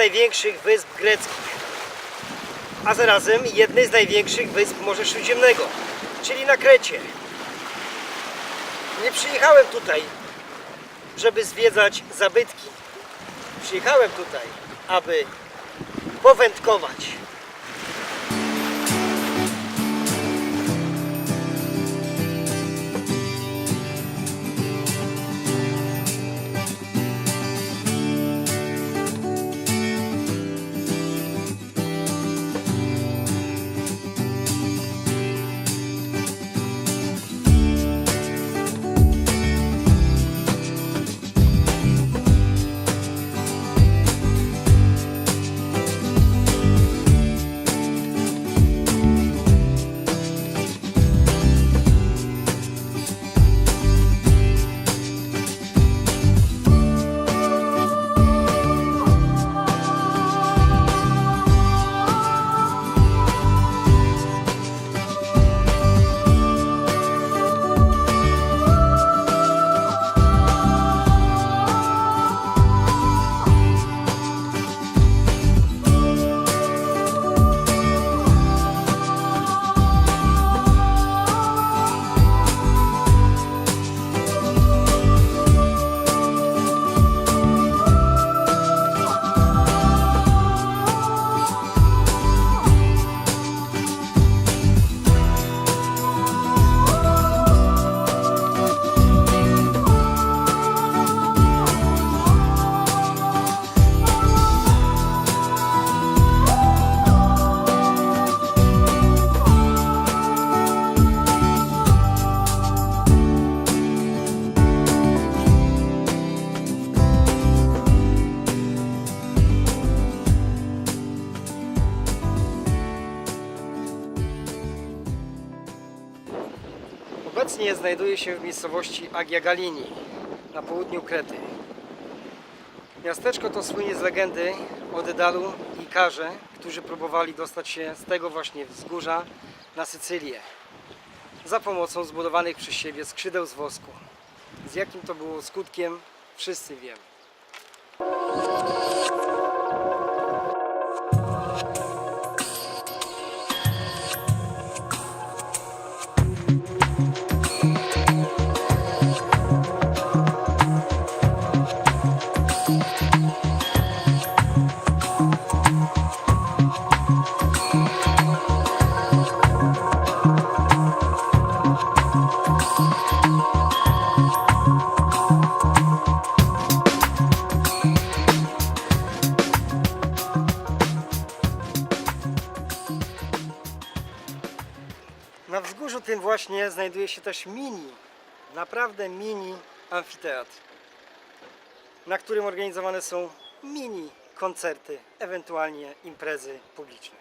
największych wysp greckich, a zarazem jednej z największych wysp Morza Śródziemnego, czyli na Krecie. Nie przyjechałem tutaj, żeby zwiedzać zabytki. Przyjechałem tutaj, aby powędkować. Znajduję się w miejscowości Agia Galini na południu Krety. Miasteczko to słynie z legendy o Dedalu i Karze, którzy próbowali dostać się z tego właśnie wzgórza na Sycylię za pomocą zbudowanych przez siebie skrzydeł z wosku. Z jakim to było skutkiem, wszyscy wiemy. Na wzgórzu tym właśnie znajduje się też mini, naprawdę mini amfiteatr, na którym organizowane są mini koncerty, ewentualnie imprezy publiczne.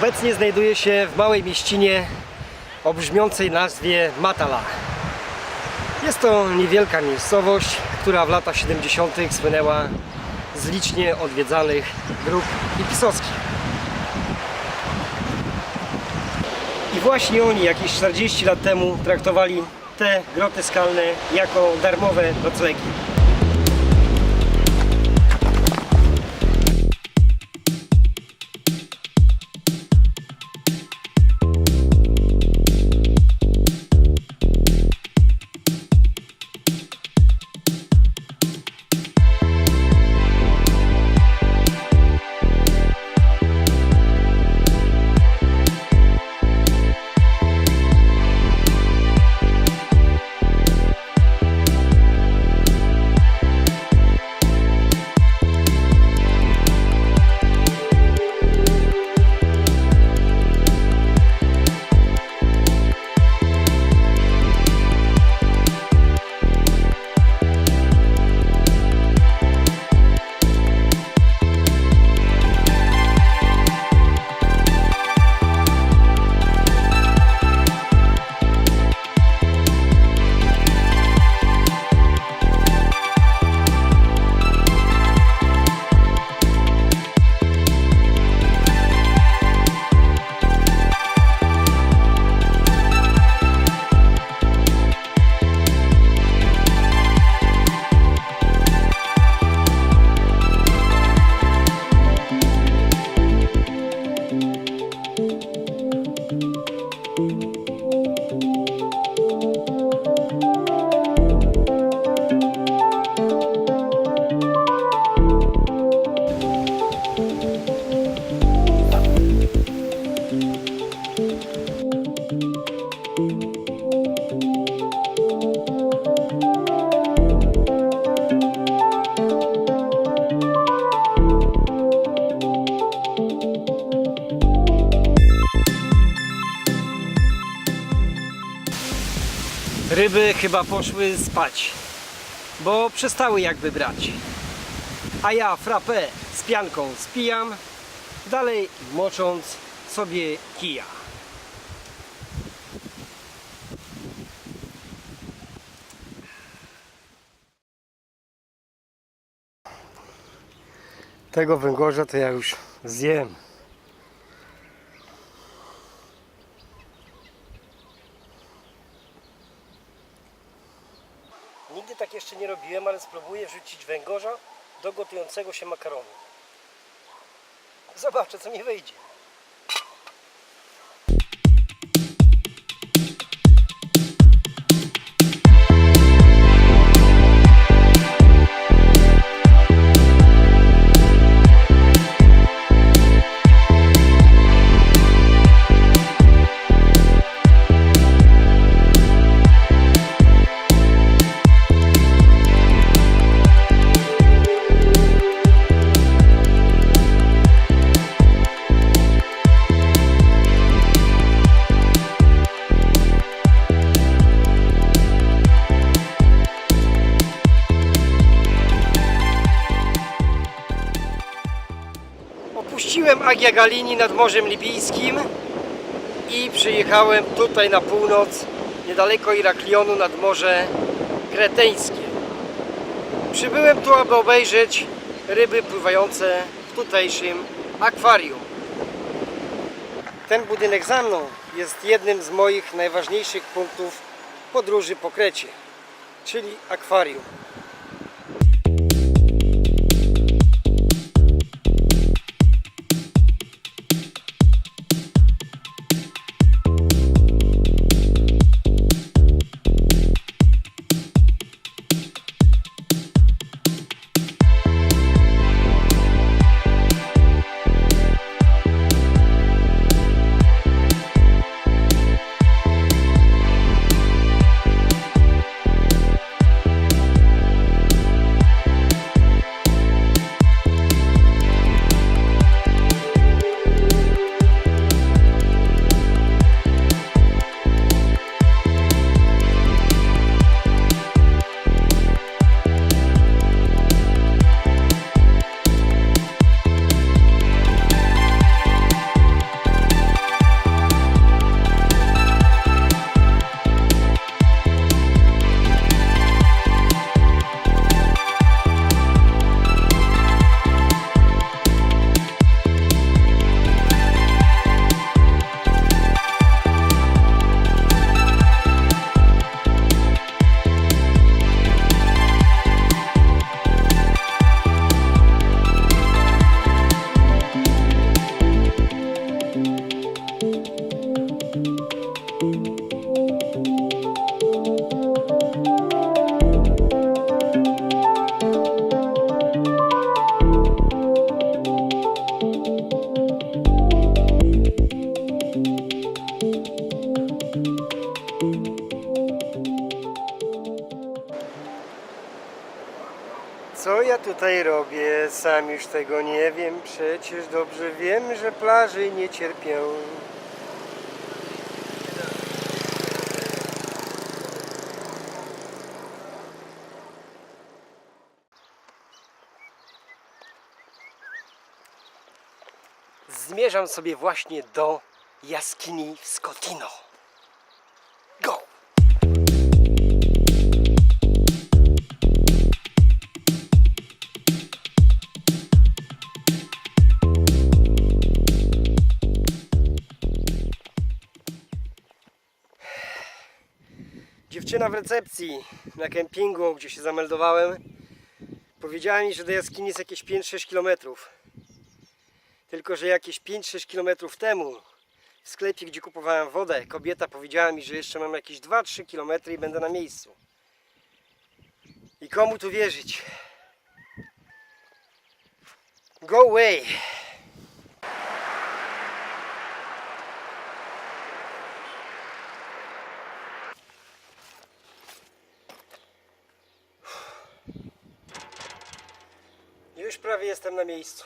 Obecnie znajduję się w małej mieścinie o brzmiącej nazwie Matala. Jest to niewielka miejscowość, która w latach 70. słynęła z licznie odwiedzanych grup hipisowskich. I właśnie oni jakieś 40 lat temu traktowali te groty skalne jako darmowe noclegi. Chyba poszły spać, bo przestały jakby brać. A ja frapę z pianką spijam, dalej mocząc sobie kija. Tego węgorza to ja już zjem. Nigdy tak jeszcze spróbuję wrzucić węgorza do gotującego się makaronu. Zobaczę, co mi wyjdzie. Agia Galini nad Morzem Libijskim i przyjechałem tutaj na północ, niedaleko Iraklionu nad Morze Kreteńskie. Przybyłem tu, aby obejrzeć ryby pływające w tutejszym akwarium. Ten budynek za mną jest jednym z moich najważniejszych punktów podróży po Krecie, czyli akwarium. Co ja tutaj robię? Sam już tego nie wiem. Przecież dobrze wiem, że plaży nie cierpię. Zmierzam sobie właśnie do jaskini w Scotino. Dziewczyna w recepcji na kempingu, gdzie się zameldowałem, powiedziała mi, że do jaskini jest jakieś 5-6 kilometrów. Tylko, że jakieś 5-6 kilometrów temu w sklepie, gdzie kupowałem wodę, kobieta powiedziała mi, że jeszcze mam jakieś 2-3 kilometry i będę na miejscu. I komu tu wierzyć? Go away! Już prawie jestem na miejscu.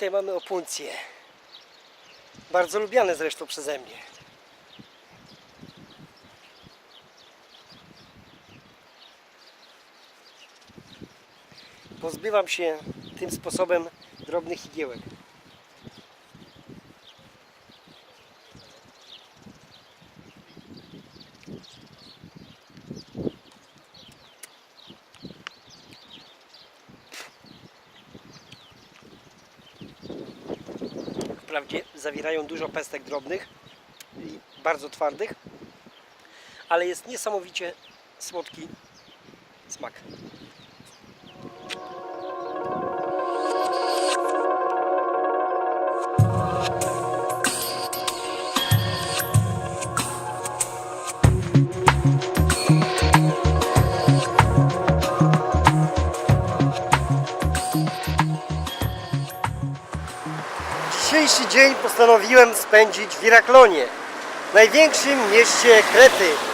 Tutaj mamy opuncje. Bardzo lubiane zresztą przeze mnie. Pozbywam się tym sposobem drobnych igiełek. Zawierają dużo pestek drobnych i bardzo twardych, ale jest niesamowicie słodki smak. Dzień postanowiłem spędzić w Iraklonie, największym mieście Krety.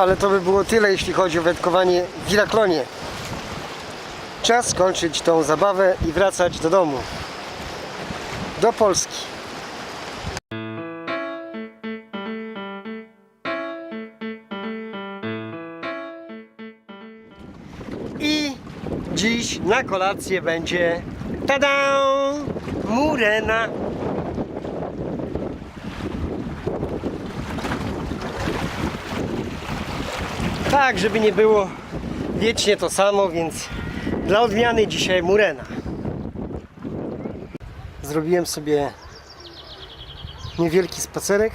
Ale to by było tyle, jeśli chodzi o wędkowanie w Iraklonie. Czas skończyć tą zabawę i wracać do domu. Do Polski. I dziś na kolację będzie tada! Murena. Tak, żeby nie było wiecznie to samo, więc dla odmiany dzisiaj murena. Zrobiłem sobie niewielki spacerek.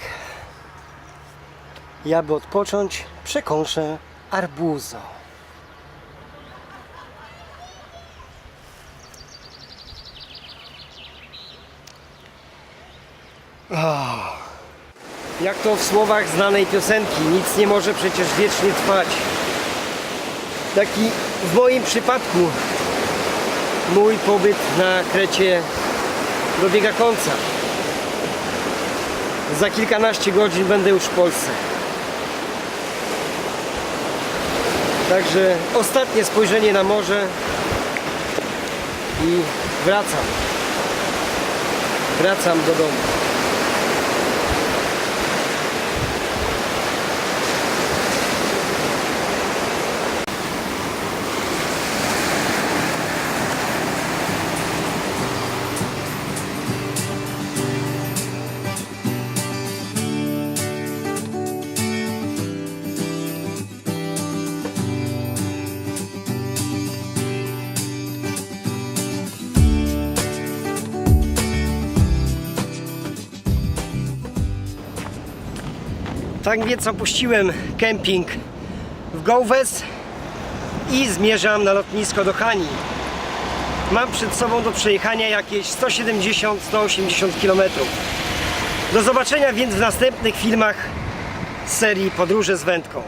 I aby odpocząć, przekąszę arbuzo. Oh. Jak to w słowach znanej piosenki, nic nie może przecież wiecznie trwać. Taki w moim przypadku mój pobyt na Krecie dobiega końca. Za kilkanaście godzin będę już w Polsce. Także ostatnie spojrzenie na morze i wracam. Wracam do domu. Tak więc opuściłem kemping w Gołwes i zmierzam na lotnisko do Hani. Mam przed sobą do przejechania jakieś 170-180 km. Do zobaczenia więc w następnych filmach serii Podróże z wędką.